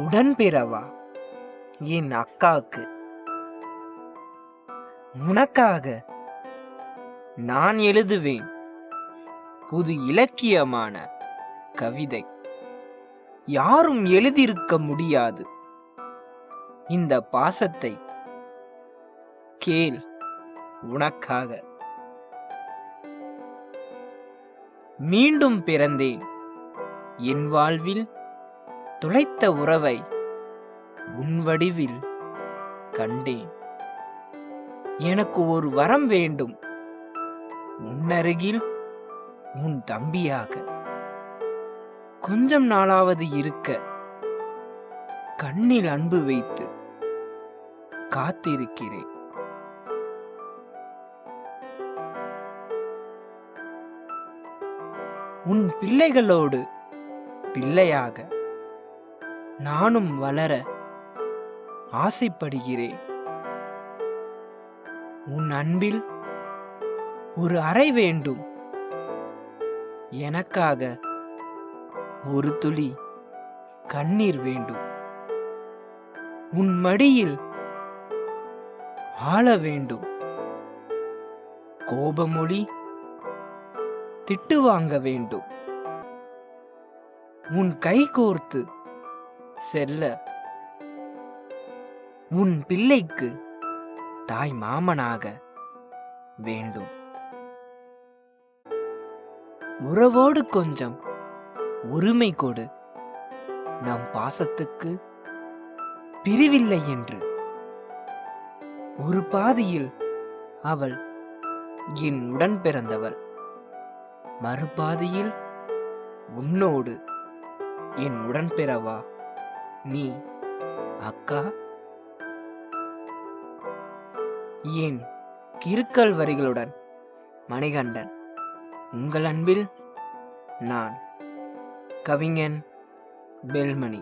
உடன்பிறவா? என் அக்காக்கு உனக்காக நான் எழுதுவேன். புது இலக்கியமான கவிதை. யாரும் எழுதியிருக்க முடியாது. இந்த பாசத்தை கேள் உனக்காக. மீண்டும் பிறந்தேன். என் வாழ்வில் துளைத்த உறவை உன் வடிவில் கண்டேன். எனக்கு ஒரு வரம் வேண்டும். உன்னருகில் உன் தம்பியாக. கொஞ்சம் நாளாவது இருக்க. கண்ணில் அன்பு வைத்து காத்திருக்கிறேன். உன் பிள்ளைகளோடு பிள்ளையாக நானும் வளர ஆசைப்படுகிறேன். உன் அன்பில் ஒரு அறை வேண்டும். எனக்காக ஒரு துளி கண்ணீர் வேண்டும். உன் மடியில் ஆள வேண்டும். கோபமொழி திட்டு வாங்க வேண்டும். உன் கை கோர்த்து செல்ல. உன் பிள்ளைக்கு தாய் மாமனாக வேண்டும். உறவோடு கொஞ்சம் உரிமை கொடு. நம் பாசத்துக்கு பிரிவில்லை என்று. ஒரு பாதியில் அவள் என் உடன் பிறந்தவள். மறுபாதியில் உன்னோடு என் உடன்பிறவா நீ அக்கா? ஏன் கிறுக்கல் வரிகளுடன் மணிகண்டன் உங்கள் அன்பில் நான் கவிஞன் பெல்மணி